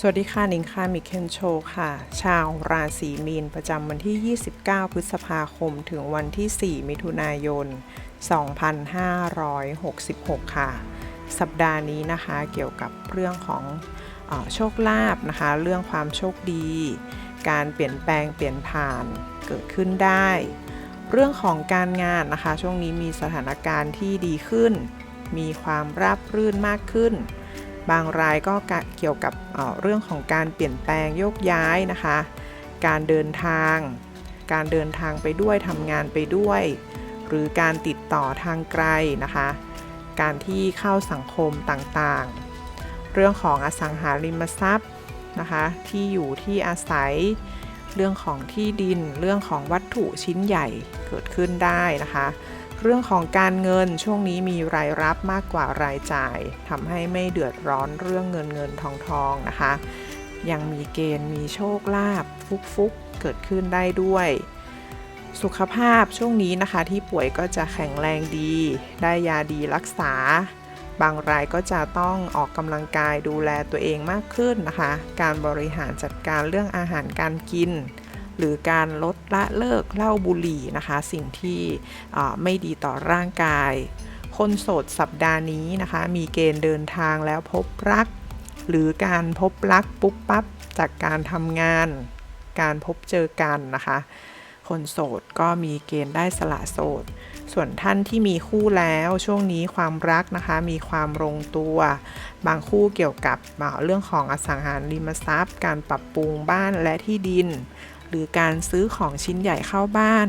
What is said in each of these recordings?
สวัสดีค่ะนิงค่ะมิเคนโชค่ะ ชาวราศีมีนประจำวันที่ 29 พฤษภาคม ถึงวันที่ 4 มิถุนายน 2566 ค่ะ สัปดาห์นี้นะคะเกี่ยวกับเรื่องของอโชคลาภนะคะ เรื่องความโชคดี การเปลี่ยนแปลงเปลี่ยนผ่านเกิดขึ้นได้ เรื่องของการงานนะคะ ช่วงนี้มีสถานการณ์ที่ดีขึ้น มีความราบรื่นมากขึ้น บางรายก็เกี่ยวกับเเรื่องของการเปลี่ยนแปลงโยกย้ายนะคะ การเดินทาง การเดินทางไปด้วยทำงานไปด้วย หรือการติดต่อทางไกลนะคะ การที่เข้าสังคมต่างๆ เรื่องของอสังหาริมทรัพย์นะคะที่อยู่ที่อาศัยเรื่องของที่ดิน เรื่องของวัตถุชิ้นใหญ่เกิดขึ้นได้นะคะ เรื่องของการเงินช่วงนี้มีรายรับมากกว่ารายจ่ายทำให้ไม่เดือดร้อนเรื่องเงินเงินทองทองนะคะ ยังมีเกณฑ์มีโชคลาภฟุกฟุกๆเกิดขึ้นได้ด้วย สุขภาพช่วงนี้นะคะที่ป่วยก็จะแข็งแรงดี ได้ยาดีรักษา บางรายก็จะต้องออกกำลังกายดูแลตัวเองมากขึ้นนะคะ การบริหารจัดการเรื่องอาหารการกิน หรือการลดละเลิกเหล้าบุหรี่นะคะ สิ่งที่ไม่ดีต่อร่างกาย คนโสดสัปดาห์นี้นะคะ มีเกณฑ์เดินทางแล้วพบรัก หรือการพบรักปุ๊บปั๊บจากการทำงาน การพบเจอกันนะคะ คนโสดก็มีเกณฑ์ได้สละโสด ส่วนท่านที่มีคู่แล้วช่วงนี้ความรักนะคะ มีความลงตัว บางคู่เกี่ยวกับเรื่องของอสังหาริมทรัพย์ การปรับปรุงบ้านและที่ดิน หรือการซื้อของชิ้นใหญ่เข้าบ้าน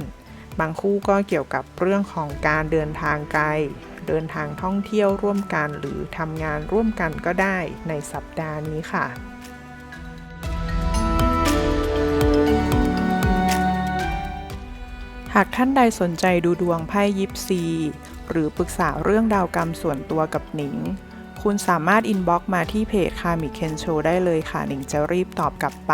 บางคู่ก็เกี่ยวกับเรื่องของการเดินทางไกล เดินทางท่องเที่ยวร่วมกันหรือทำงานร่วมกันก็ได้ในสัปดาห์นี้ค่ะหากท่านใดสนใจดูดวงไพ่ยิปซี หรือปรึกษาเรื่องดาวกรรมส่วนตัวกับหนิง คุณสามารถอินบ็อกมาที่เพจคามิเคนโชได้เลยค่ะ หนิงจะรีบตอบกลับไป